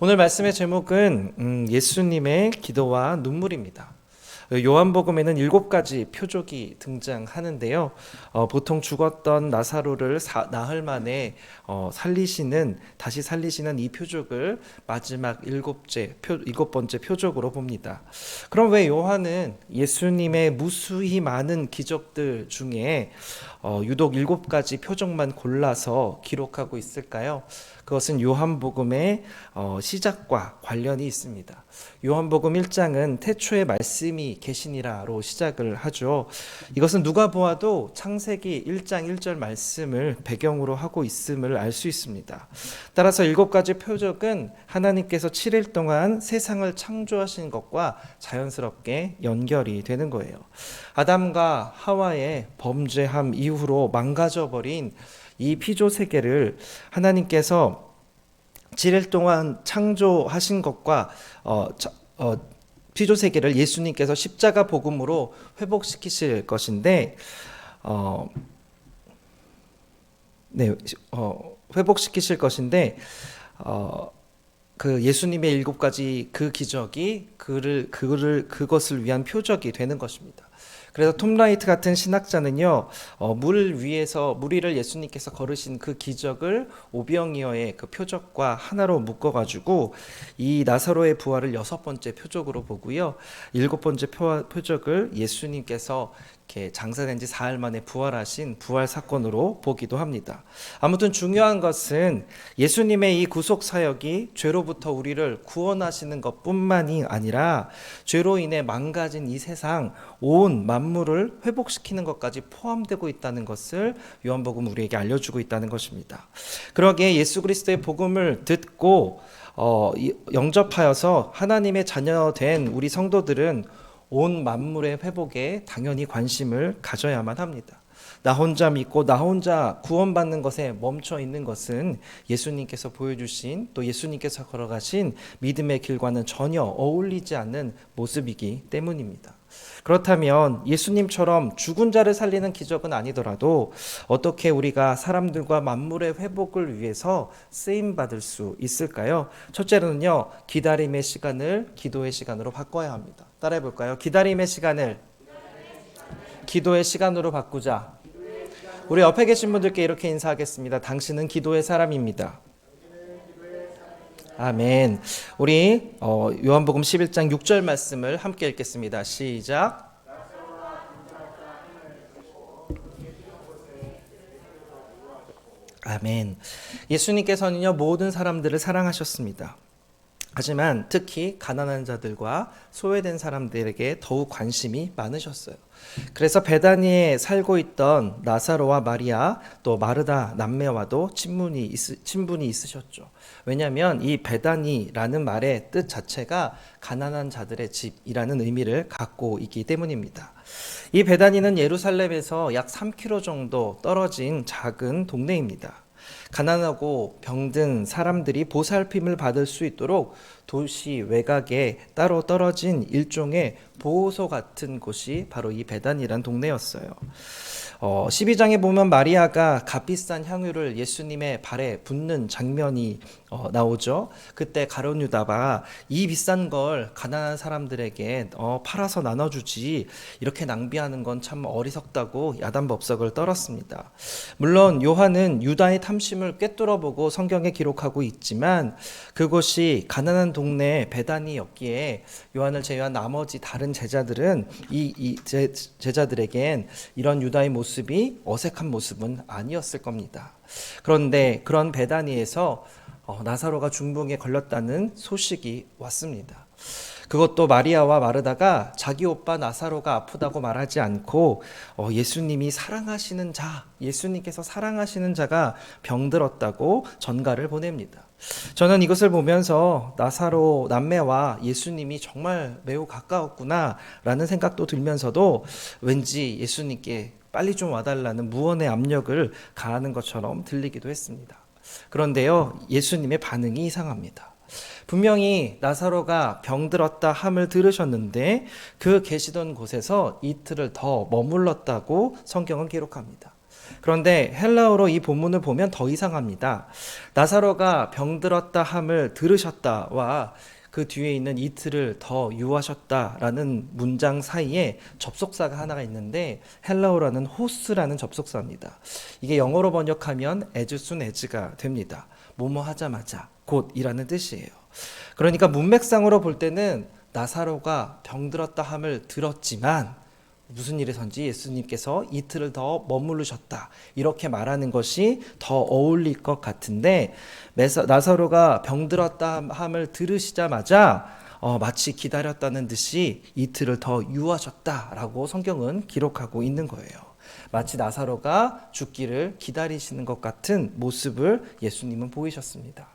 오늘 말씀의 제목은 음, 예수님의 기도와 눈물입니다. 요한복음에는 일곱 가지 표적이 등장하는데요. 어, 보통 죽었던 나사로를 사, 나흘 만에 어, 살리시는 다시 살리시는 이 표적을 마지막 일곱째 표, 일곱 번째 표적으로 봅니다. 그럼 왜 요한은 예수님의 무수히 많은 기적들 중에 어, 유독 일곱 가지 표적만 골라서 기록하고 있을까요? 그것은 요한복음의 어, 시작과 관련이 있습니다. 요한복음 1장은 태초에 말씀이 계시니라로 시작을 하죠. 이것은 누가 보아도 창세기 1장 1절 말씀을 배경으로 하고 있음을 알 수 있습니다. 따라서 일곱 가지 표적은 하나님께서 7일 동안 세상을 창조하신 것과 자연스럽게 연결이 되는 거예요. 아담과 하와의 범죄함 이후 로 망가져 버린 이 피조 세계를 하나님께서 7일 동안 창조하신 것과 어, 자, 어, 피조 세계를 예수님께서 십자가 복음으로 회복시키실 것인데 어, 네, 어, 회복시키실 것인데 어, 그 예수님의 일곱 가지 그 기적이 그를 그를 그것을 위한 표적이 되는 것입니다. 그래서 톰 라이트 같은 신학자는요, 어, 물 위에서 물 위를 예수님께서 걸으신 그 기적을 오병이어의 그 표적과 하나로 묶어가지고 이 나사로의 부활을 여섯 번째 표적으로 보고요, 일곱 번째 표, 표적을 예수님께서 이렇게 장사된 지 사흘 만에 부활하신 부활 사건으로 보기도 합니다. 아무튼 중요한 것은 예수님의 이 구속 사역이 죄로부터 우리를 구원하시는 것뿐만이 아니라 죄로 인해 망가진 이 세상 온 만물을 회복시키는 것까지 포함되고 있다는 것을 요한복음 우리에게 알려주고 있다는 것입니다. 그러기에 예수 그리스도의 복음을 듣고 어, 영접하여서 하나님의 자녀된 우리 성도들은 온 만물의 회복에 당연히 관심을 가져야만 합니다. 나 혼자 믿고 나 혼자 구원받는 것에 멈춰 있는 것은 예수님께서 보여주신 또 예수님께서 걸어가신 믿음의 길과는 전혀 어울리지 않는 모습이기 때문입니다. 그렇다면 예수님처럼 죽은 자를 살리는 기적은 아니더라도 어떻게 우리가 사람들과 만물의 회복을 위해서 쓰임 받을 수 있을까요? 첫째로는요, 기다림의 시간을 기도의 시간으로 바꿔야 합니다. 따라해 볼까요? 기다림의 시간을 기도의 시간으로 바꾸자. 우리 옆에 계신 분들께 이렇게 인사하겠습니다. 당신은 기도의 사람입니다. 아멘. 우리 어, 요한복음 11장 6절 말씀을 함께 읽겠습니다. 시작. 아멘. 예수님께서는요 모든 사람들을 사랑하셨습니다. 하지만 특히 가난한 자들과 소외된 사람들에게 더욱 관심이 많으셨어요. 그래서 베다니에 살고 있던 나사로와 마리아 또 마르다 남매와도 친분이 있, 친분이 있으셨죠. 왜냐하면 이 베다니라는 말의 뜻 자체가 가난한 자들의 집이라는 의미를 갖고 있기 때문입니다. 이 베다니는 예루살렘에서 약 3km 정도 떨어진 작은 동네입니다. 가난하고 병든 사람들이 보살핌을 받을 수 있도록 도시 외곽에 따로 떨어진 일종의 보호소 같은 곳이 바로 이 베단이란 동네였어요. 어, 12장에 보면 마리아가 값비싼 향유를 예수님의 발에 붓는 장면이 어, 나오죠. 그때 가론 유다가 이 비싼 걸 가난한 사람들에게 어, 팔아서 나눠주지 이렇게 낭비하는 건 참 어리석다고 야단법석을 떨었습니다. 물론 요한은 유다의 탐심을 꿰뚫어보고 성경에 기록하고 있지만 그곳이 가난한 동네 배단이었기에 요한을 제외한 나머지 다른 제자들은 이, 이 제, 제자들에겐 이런 유다의 모습이 어색한 모습은 아니었을 겁니다. 그런데 그런 베다니에서 어, 나사로가 중풍에 걸렸다는 소식이 왔습니다. 그것도 마리아와 마르다가 자기 오빠 나사로가 아프다고 말하지 않고 어, 예수님이 사랑하시는 자, 예수님께서 사랑하시는 자가 병들었다고 전가를 보냅니다. 저는 이것을 보면서 나사로 남매와 예수님이 정말 매우 가까웠구나라는 생각도 들면서도 왠지 예수님께 빨리 좀 와달라는 무언의 압력을 가하는 것처럼 들리기도 했습니다. 그런데요, 예수님의 반응이 이상합니다. 분명히 나사로가 병들었다 함을 들으셨는데 그 계시던 곳에서 이틀을 더 머물렀다고 성경은 기록합니다. 그런데 헬라어로 이 본문을 보면 더 이상합니다. 나사로가 병들었다 함을 들으셨다와 그 뒤에 있는 이틀을 더 유하셨다라는 문장 사이에 접속사가 하나가 있는데 헬라어라는 호스라는 접속사입니다. 이게 영어로 번역하면 as soon as가 됩니다. 뭐뭐 하자마자 곧이라는 뜻이에요. 그러니까 문맥상으로 볼 때는 나사로가 병들었다 함을 들었지만 무슨 일에선지 예수님께서 이틀을 더 머무르셨다. 이렇게 말하는 것이 더 어울릴 것 같은데 나사로가 병들었다 함을 들으시자마자 어, 마치 기다렸다는 듯이 이틀을 더 유하셨다라고 성경은 기록하고 있는 거예요. 마치 나사로가 죽기를 기다리시는 것 같은 모습을 예수님은 보이셨습니다.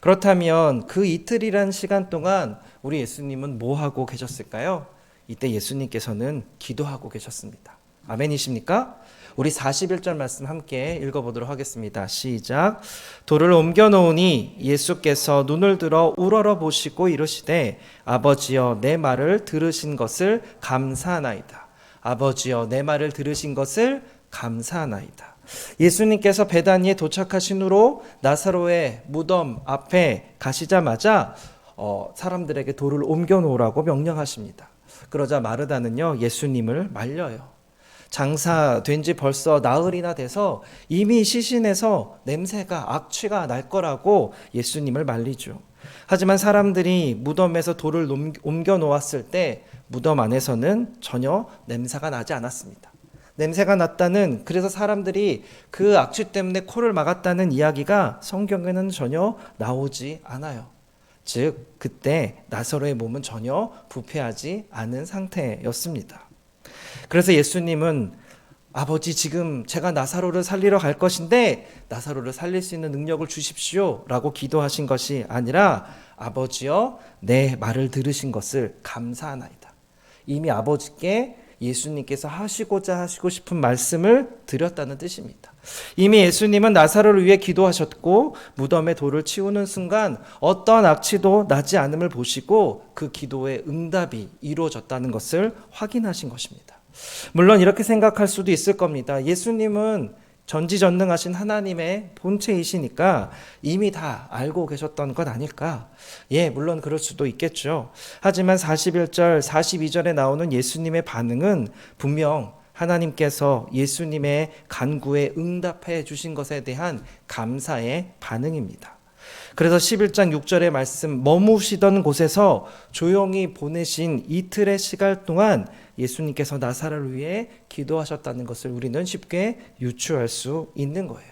그렇다면 그 이틀이란 시간 동안 우리 예수님은 뭐 하고 계셨을까요? 이때 예수님께서는 기도하고 계셨습니다. 아멘이십니까? 우리 41절 말씀 함께 읽어보도록 하겠습니다. 시작. 돌을 옮겨 놓으니 예수께서 눈을 들어 우러러 보시고 이르시되 아버지여 내 말을 들으신 것을 감사하나이다. 아버지여 내 말을 들으신 것을 감사하나이다. 예수님께서 베다니에 도착하신 후로 나사로의 무덤 앞에 가시자마자 어, 사람들에게 돌을 옮겨 놓으라고 명령하십니다. 그러자 마르다는요 예수님을 말려요. 장사된 지 벌써 나흘이나 돼서 이미 시신에서 냄새가 악취가 날 거라고 예수님을 말리죠. 하지만 사람들이 무덤에서 돌을 옮- 옮겨 놓았을 때 무덤 안에서는 전혀 냄새가 나지 않았습니다. 냄새가 났다는 그래서 사람들이 그 악취 때문에 코를 막았다는 이야기가 성경에는 전혀 나오지 않아요. 즉 그때 나사로의 몸은 전혀 부패하지 않은 상태였습니다. 그래서 예수님은 아버지 지금 제가 나사로를 살리러 갈 것인데 나사로를 살릴 수 있는 능력을 주십시오라고 기도하신 것이 아니라 아버지여 내 말을 들으신 것을 감사하나이다. 이미 아버지께 예수님께서 하시고자 하시고 싶은 말씀을 드렸다는 뜻입니다. 이미 예수님은 나사로를 위해 기도하셨고 무덤에 돌을 치우는 순간 어떤 악취도 나지 않음을 보시고 그 기도의 응답이 이루어졌다는 것을 확인하신 것입니다. 물론 이렇게 생각할 수도 있을 겁니다. 예수님은 전지전능하신 하나님의 본체이시니까 이미 다 알고 계셨던 것 아닐까? 예, 물론 그럴 수도 있겠죠. 하지만 41절, 42절에 나오는 예수님의 반응은 분명 하나님께서 예수님의 간구에 응답해 주신 것에 대한 감사의 반응입니다. 그래서 11장 6절의 말씀 머무시던 곳에서 조용히 보내신 이틀의 시간 동안 예수님께서 나사로를 위해 기도하셨다는 것을 우리는 쉽게 유추할 수 있는 거예요.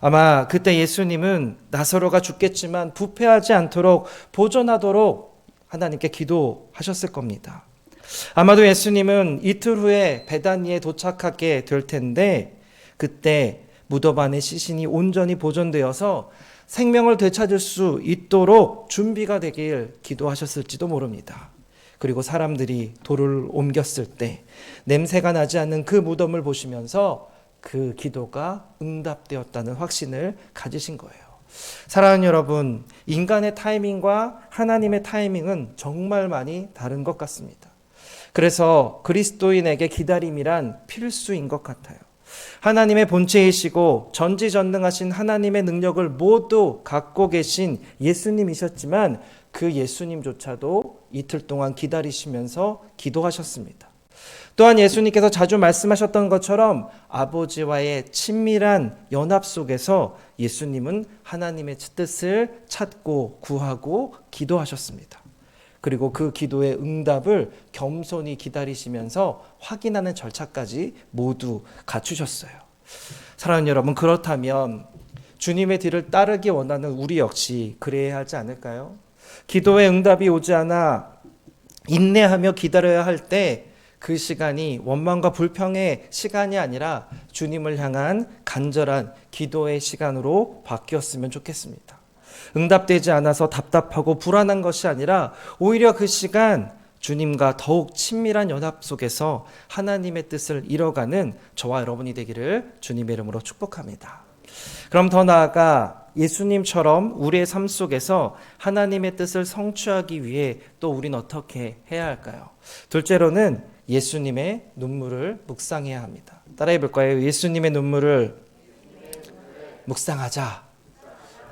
아마 그때 예수님은 나사로가 죽겠지만 부패하지 않도록 보존하도록 하나님께 기도하셨을 겁니다. 아마도 예수님은 이틀 후에 베다니에 도착하게 될 텐데 그때 무덤 안에 시신이 온전히 보존되어서 생명을 되찾을 수 있도록 준비가 되길 기도하셨을지도 모릅니다. 그리고 사람들이 돌을 옮겼을 때 냄새가 나지 않는 그 무덤을 보시면서 그 기도가 응답되었다는 확신을 가지신 거예요. 사랑하는 여러분, 인간의 타이밍과 하나님의 타이밍은 정말 많이 다른 것 같습니다. 그래서 그리스도인에게 기다림이란 필수인 것 같아요. 하나님의 본체이시고 전지전능하신 하나님의 능력을 모두 갖고 계신 예수님이셨지만 그 예수님조차도 이틀 동안 기다리시면서 기도하셨습니다. 또한 예수님께서 자주 말씀하셨던 것처럼 아버지와의 친밀한 연합 속에서 예수님은 하나님의 뜻을 찾고 구하고 기도하셨습니다. 그리고 그 기도의 응답을 겸손히 기다리시면서 확인하는 절차까지 모두 갖추셨어요. 사랑하는 여러분, 그렇다면 주님의 뒤를 따르기 원하는 우리 역시 그래야 하지 않을까요? 기도의 응답이 오지 않아 인내하며 기다려야 할 때 그 시간이 원망과 불평의 시간이 아니라 주님을 향한 간절한 기도의 시간으로 바뀌었으면 좋겠습니다. 응답되지 않아서 답답하고 불안한 것이 아니라 오히려 그 시간 주님과 더욱 친밀한 연합 속에서 하나님의 뜻을 이뤄가는 저와 여러분이 되기를 주님의 이름으로 축복합니다. 그럼 더 나아가 예수님처럼 우리의 삶 속에서 하나님의 뜻을 성취하기 위해 또 우린 어떻게 해야 할까요? 둘째로는 예수님의 눈물을 묵상해야 합니다. 따라해 볼까요? 예수님의 눈물을 묵상하자.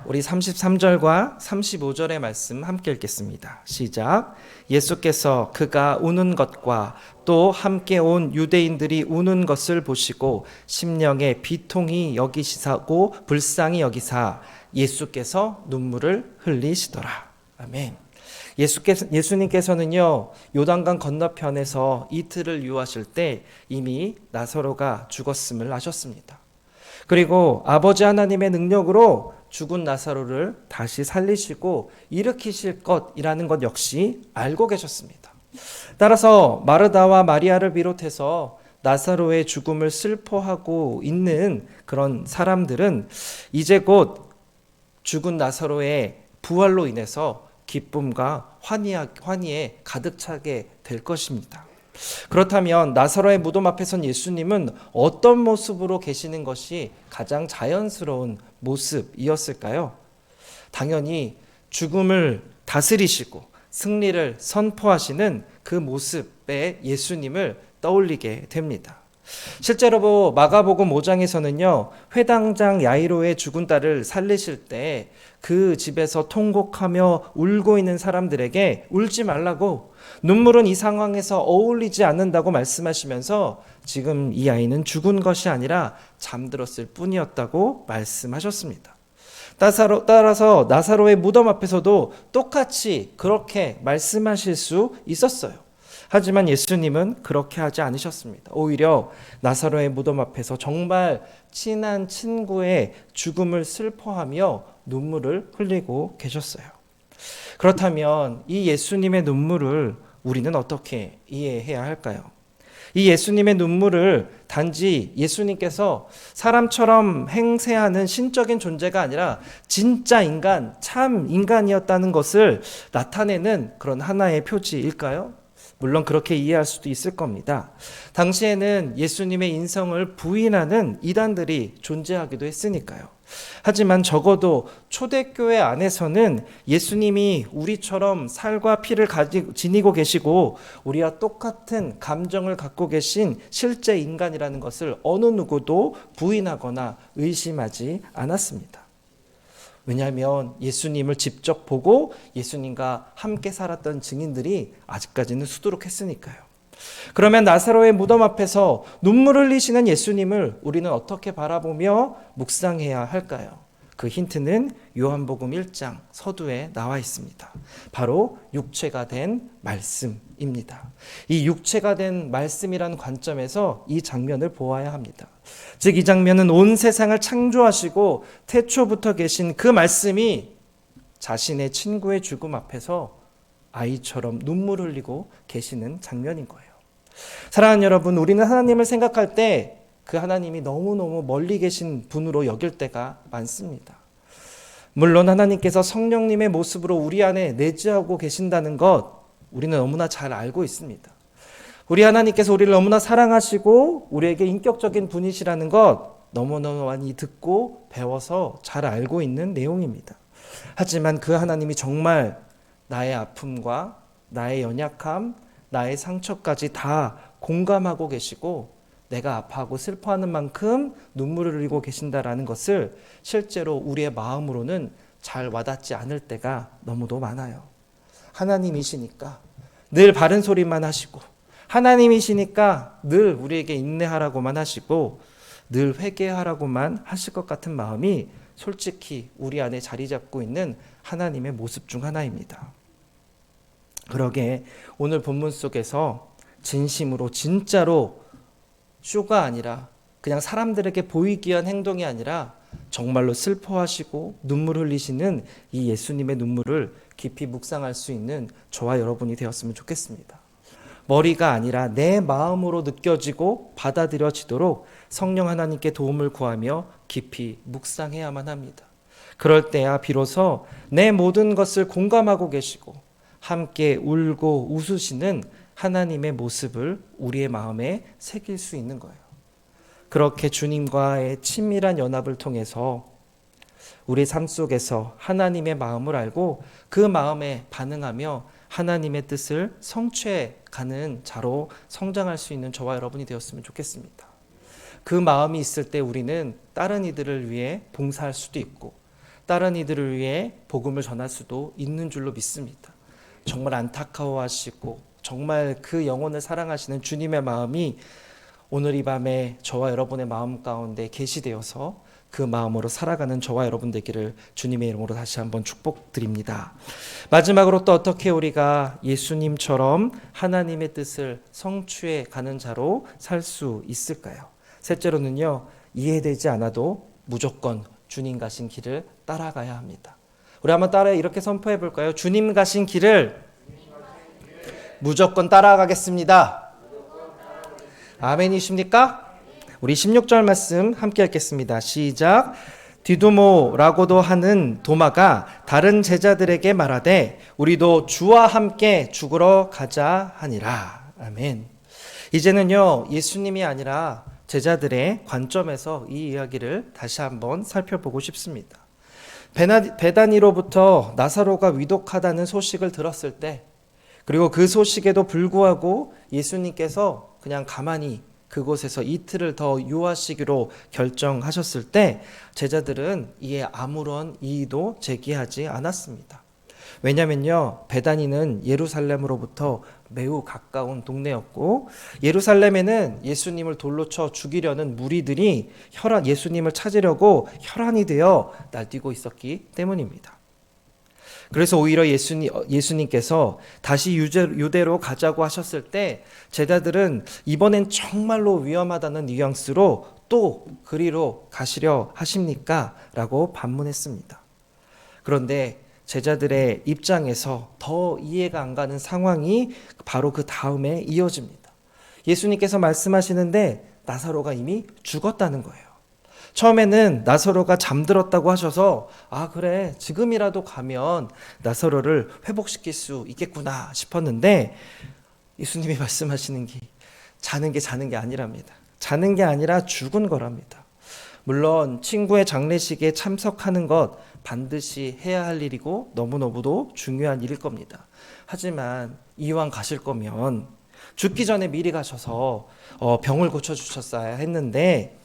우리 33절과 35절의 말씀 함께 읽겠습니다. 시작. 예수께서 그가 우는 것과 또 함께 온 유대인들이 우는 것을 보시고 심령에 비통히 여기시사고 불쌍히 여기사 예수께서 눈물을 흘리시더라. 아멘. 예수께서, 예수님께서는요, 요단강 건너편에서 이틀을 유하실 때 이미 나사로가 죽었음을 아셨습니다. 그리고 아버지 하나님의 능력으로 죽은 나사로를 다시 살리시고 일으키실 것이라는 것 역시 알고 계셨습니다. 따라서 마르다와 마리아를 비롯해서 나사로의 죽음을 슬퍼하고 있는 그런 사람들은 이제 곧 죽은 나사로의 부활로 인해서 기쁨과 환희에 가득 차게 될 것입니다. 그렇다면 나사로의 무덤 앞에 선 예수님은 어떤 모습으로 계시는 것이 가장 자연스러운 모습이었을까요? 당연히 죽음을 다스리시고 승리를 선포하시는 그 모습의 예수님을 떠올리게 됩니다. 실제로 마가복음 5장에서는요. 회당장 야이로의 죽은 딸을 살리실 때 그 집에서 통곡하며 울고 있는 사람들에게 울지 말라고 눈물은 이 상황에서 어울리지 않는다고 말씀하시면서 지금 이 아이는 죽은 것이 아니라 잠들었을 뿐이었다고 말씀하셨습니다. 따라서 나사로의 무덤 앞에서도 똑같이 그렇게 말씀하실 수 있었어요. 하지만 예수님은 그렇게 하지 않으셨습니다. 오히려 나사로의 무덤 앞에서 정말 친한 친구의 죽음을 슬퍼하며 눈물을 흘리고 계셨어요. 그렇다면 이 예수님의 눈물을 우리는 어떻게 이해해야 할까요? 이 예수님의 눈물을 단지 예수님께서 사람처럼 행세하는 신적인 존재가 아니라 진짜 인간, 참 인간이었다는 것을 나타내는 그런 하나의 표지일까요? 물론 그렇게 이해할 수도 있을 겁니다. 당시에는 예수님의 인성을 부인하는 이단들이 존재하기도 했으니까요. 하지만 적어도 초대교회 안에서는 예수님이 우리처럼 살과 피를 가지고 지니고 계시고 우리와 똑같은 감정을 갖고 계신 실제 인간이라는 것을 어느 누구도 부인하거나 의심하지 않았습니다. 왜냐하면 예수님을 직접 보고 예수님과 함께 살았던 증인들이 아직까지는 수두룩했으니까요. 그러면 나사로의 무덤 앞에서 눈물 흘리시는 예수님을 우리는 어떻게 바라보며 묵상해야 할까요? 그 힌트는 요한복음 1장 서두에 나와 있습니다. 바로 육체가 된 말씀입니다. 이 육체가 된 말씀이라는 관점에서 이 장면을 보아야 합니다. 즉, 이 장면은 온 세상을 창조하시고 태초부터 계신 그 말씀이 자신의 친구의 죽음 앞에서 아이처럼 눈물 흘리고 계시는 장면인 거예요. 사랑하는 여러분, 우리는 하나님을 생각할 때 그 하나님이 너무너무 멀리 계신 분으로 여길 때가 많습니다. 물론 하나님께서 성령님의 모습으로 우리 안에 내주하고 계신다는 것 우리는 너무나 잘 알고 있습니다. 우리 하나님께서 우리를 너무나 사랑하시고 우리에게 인격적인 분이시라는 것 너무너무 많이 듣고 배워서 잘 알고 있는 내용입니다. 하지만 그 하나님이 정말 나의 아픔과 나의 연약함, 나의 상처까지 다 공감하고 계시고 내가 아파하고 슬퍼하는 만큼 눈물을 흘리고 계신다라는 것을 실제로 우리의 마음으로는 잘 와닿지 않을 때가 너무도 많아요. 하나님이시니까 늘 바른 소리만 하시고 하나님이시니까 늘 우리에게 인내하라고만 하시고 늘 회개하라고만 하실 것 같은 마음이 솔직히 우리 안에 자리 잡고 있는 하나님의 모습 중 하나입니다. 그러게 오늘 본문 속에서 진심으로 진짜로 쇼가 아니라 그냥 사람들에게 보이기 위한 행동이 아니라 정말로 슬퍼하시고 눈물 흘리시는 이 예수님의 눈물을 깊이 묵상할 수 있는 저와 여러분이 되었으면 좋겠습니다. 머리가 아니라 내 마음으로 느껴지고 받아들여지도록 성령 하나님께 도움을 구하며 깊이 묵상해야만 합니다. 그럴 때야 비로소 내 모든 것을 공감하고 계시고 함께 울고 웃으시는 하나님의 모습을 우리의 마음에 새길 수 있는 거예요. 그렇게 주님과의 친밀한 연합을 통해서 우리 삶 속에서 하나님의 마음을 알고 그 마음에 반응하며 하나님의 뜻을 성취해 가는 자로 성장할 수 있는 저와 여러분이 되었으면 좋겠습니다. 그 마음이 있을 때 우리는 다른 이들을 위해 봉사할 수도 있고 다른 이들을 위해 복음을 전할 수도 있는 줄로 믿습니다. 정말 안타까워하시고 정말 그 영혼을 사랑하시는 주님의 마음이 오늘 이 밤에 저와 여러분의 마음 가운데 계시되어서 그 마음으로 살아가는 저와 여러분 되기를 주님의 이름으로 다시 한번 축복드립니다. 마지막으로 또 어떻게 우리가 예수님처럼 하나님의 뜻을 성취해 가는 자로 살 수 있을까요? 셋째로는요, 이해되지 않아도 무조건 주님 가신 길을 따라가야 합니다. 우리 한번 따라 이렇게 선포해 볼까요? 주님 가신 길을 무조건 따라가겠습니다. 아멘이십니까? 우리 16절 말씀 함께 읽겠습니다. 시작. 디두모라고도 하는 도마가 다른 제자들에게 말하되 우리도 주와 함께 죽으러 가자 하니라. 아멘. 이제는요, 예수님이 아니라 제자들의 관점에서 이 이야기를 다시 한번 살펴보고 싶습니다. 베나, 베다니로부터 나사로가 위독하다는 소식을 들었을 때, 그리고 그 소식에도 불구하고 예수님께서 그냥 가만히 그곳에서 이틀을 더 유하시기로 결정하셨을 때 제자들은 이에 아무런 이의도 제기하지 않았습니다. 왜냐면요, 베다니는 예루살렘으로부터 매우 가까운 동네였고, 예루살렘에는 예수님을 돌로 쳐 죽이려는 무리들이 혈안, 예수님을 찾으려고 혈안이 되어 날뛰고 있었기 때문입니다. 그래서 오히려 예수님, 예수님께서 다시 유대로 가자고 하셨을 때 제자들은 이번엔 정말로 위험하다는 뉘앙스로 또 그리로 가시려 하십니까? 라고 반문했습니다. 그런데 제자들의 입장에서 더 이해가 안 가는 상황이 바로 그 다음에 이어집니다. 예수님께서 말씀하시는데 나사로가 이미 죽었다는 거예요. 처음에는 나사로가 잠들었다고 하셔서 아 그래 지금이라도 가면 나사로를 회복시킬 수 있겠구나 싶었는데 예수님이 말씀하시는 게 자는 게 자는 게 아니랍니다. 자는 게 아니라 죽은 거랍니다. 물론 친구의 장례식에 참석하는 것 반드시 해야 할 일이고 너무너무도 중요한 일일 겁니다. 하지만 이왕 가실 거면 죽기 전에 미리 가셔서 어, 병을 고쳐 주셨어야 했는데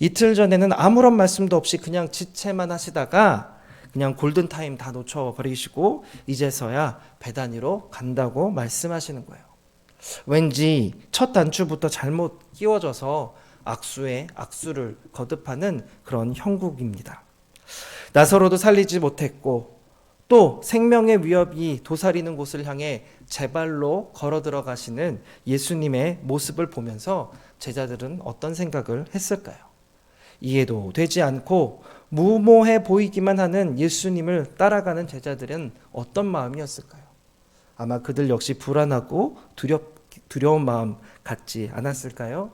이틀 전에는 아무런 말씀도 없이 그냥 지체만 하시다가 그냥 골든 타임 다 놓쳐 버리시고 이제서야 배단위로 간다고 말씀하시는 거예요. 왠지 첫 단추부터 잘못 끼워져서 악수에 악수를 거듭하는 그런 형국입니다. 나서로도 살리지 못했고 또 생명의 위협이 도사리는 곳을 향해 제발로 걸어 들어가시는 예수님의 모습을 보면서 제자들은 어떤 생각을 했을까요? 이해도 되지 않고 무모해 보이기만 하는 예수님을 따라가는 제자들은 어떤 마음이었을까요? 아마 그들 역시 불안하고 두렵, 두려운 마음 갖지 않았을까요?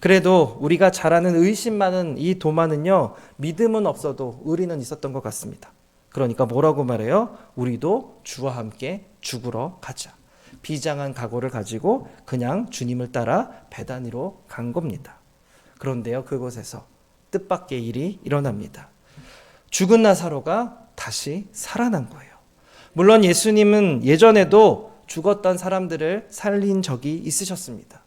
그래도 우리가 잘 아는 의심 많은 이 도마는요, 믿음은 없어도 의리는 있었던 것 같습니다. 그러니까 뭐라고 말해요? 우리도 주와 함께 죽으러 가자. 비장한 각오를 가지고 그냥 주님을 따라 배단위로 간 겁니다. 그런데요, 그곳에서 뜻밖의 일이 일어납니다. 죽은 나사로가 다시 살아난 거예요. 물론 예수님은 예전에도 죽었던 사람들을 살린 적이 있으셨습니다.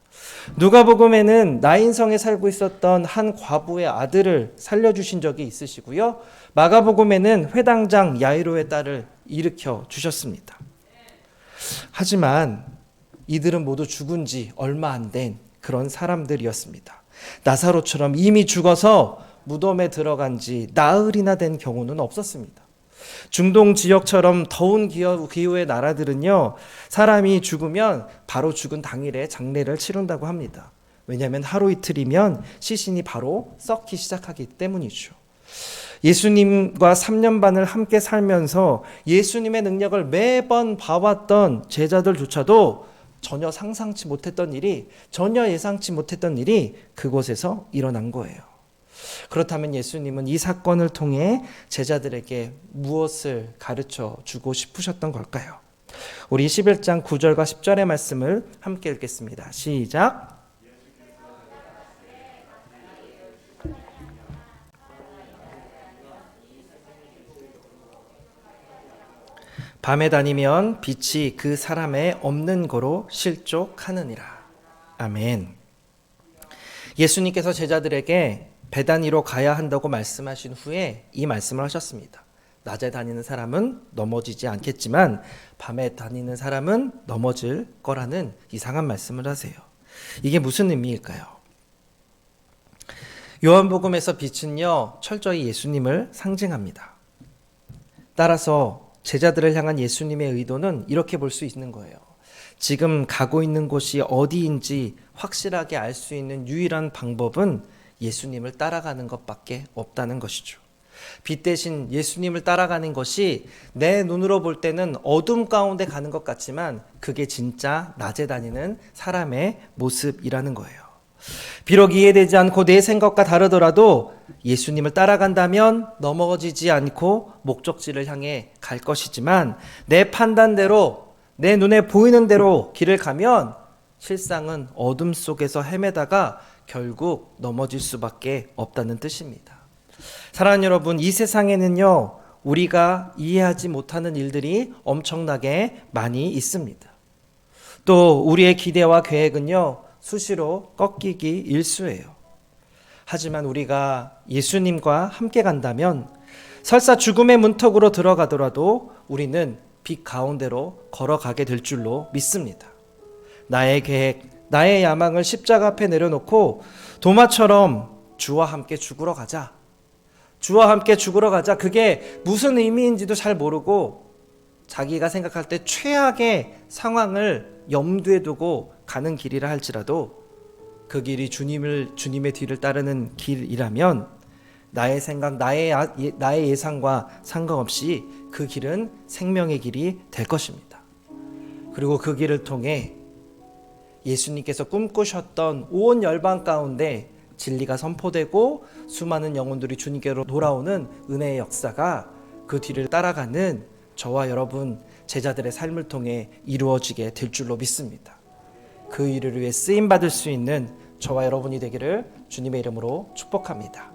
누가복음에는 나인성에 살고 있었던 한 과부의 아들을 살려주신 적이 있으시고요. 마가복음에는 회당장 야이로의 딸을 일으켜 주셨습니다. 하지만 이들은 모두 죽은 지 얼마 안 된 그런 사람들이었습니다. 나사로처럼 이미 죽어서 무덤에 들어간 지 나흘이나 된 경우는 없었습니다. 중동 지역처럼 더운 기후의 나라들은요, 사람이 죽으면 바로 죽은 당일에 장례를 치른다고 합니다. 왜냐하면 하루 이틀이면 시신이 바로 썩기 시작하기 때문이죠. 예수님과 3년 반을 함께 살면서 예수님의 능력을 매번 봐왔던 제자들조차도 전혀 상상치 못했던 일이, 전혀 예상치 못했던 일이 그곳에서 일어난 거예요. 그렇다면 예수님은 이 사건을 통해 제자들에게 무엇을 가르쳐 주고 싶으셨던 걸까요? 우리 11장 9절과 10절의 말씀을 함께 읽겠습니다. 시작. 밤에 다니면 빛이 그 사람의 없는 거로 실족하느니라. 아멘. 예수님께서 제자들에게 배단위로 가야 한다고 말씀하신 후에 이 말씀을 하셨습니다. 낮에 다니는 사람은 넘어지지 않겠지만 밤에 다니는 사람은 넘어질 거라는 이상한 말씀을 하세요. 이게 무슨 의미일까요? 요한복음에서 빛은요, 철저히 예수님을 상징합니다. 따라서 제자들을 향한 예수님의 의도는 이렇게 볼 수 있는 거예요. 지금 가고 있는 곳이 어디인지 확실하게 알 수 있는 유일한 방법은 예수님을 따라가는 것밖에 없다는 것이죠. 빛 대신 예수님을 따라가는 것이 내 눈으로 볼 때는 어둠 가운데 가는 것 같지만 그게 진짜 낮에 다니는 사람의 모습이라는 거예요. 비록 이해되지 않고 내 생각과 다르더라도 예수님을 따라간다면 넘어지지 않고 목적지를 향해 갈 것이지만 내 판단대로 내 눈에 보이는 대로 길을 가면 실상은 어둠 속에서 헤매다가 결국 넘어질 수밖에 없다는 뜻입니다. 사랑하는 여러분, 이 세상에는요, 우리가 이해하지 못하는 일들이 엄청나게 많이 있습니다. 또 우리의 기대와 계획은요, 수시로 꺾이기 일수예요. 하지만 우리가 예수님과 함께 간다면 설사 죽음의 문턱으로 들어가더라도 우리는 빛 가운데로 걸어가게 될 줄로 믿습니다. 나의 계획, 나의 야망을 십자가 앞에 내려놓고 도마처럼 주와 함께 죽으러 가자. 주와 함께 죽으러 가자. 그게 무슨 의미인지도 잘 모르고 자기가 생각할 때 최악의 상황을 염두에 두고 가는 길이라 할지라도 그 길이 주님을 주님의 뒤를 따르는 길이라면 나의 생각, 나의 야- 예- 나의 예상과 상관없이 그 길은 생명의 길이 될 것입니다. 그리고 그 길을 통해 예수님께서 꿈꾸셨던 온 열방 가운데 진리가 선포되고 수많은 영혼들이 주님께로 돌아오는 은혜의 역사가 그 뒤를 따라가는 저와 여러분 제자들의 삶을 통해 이루어지게 될 줄로 믿습니다. 그 일을 위해 쓰임 받을 수 있는 저와 여러분이 되기를 주님의 이름으로 축복합니다.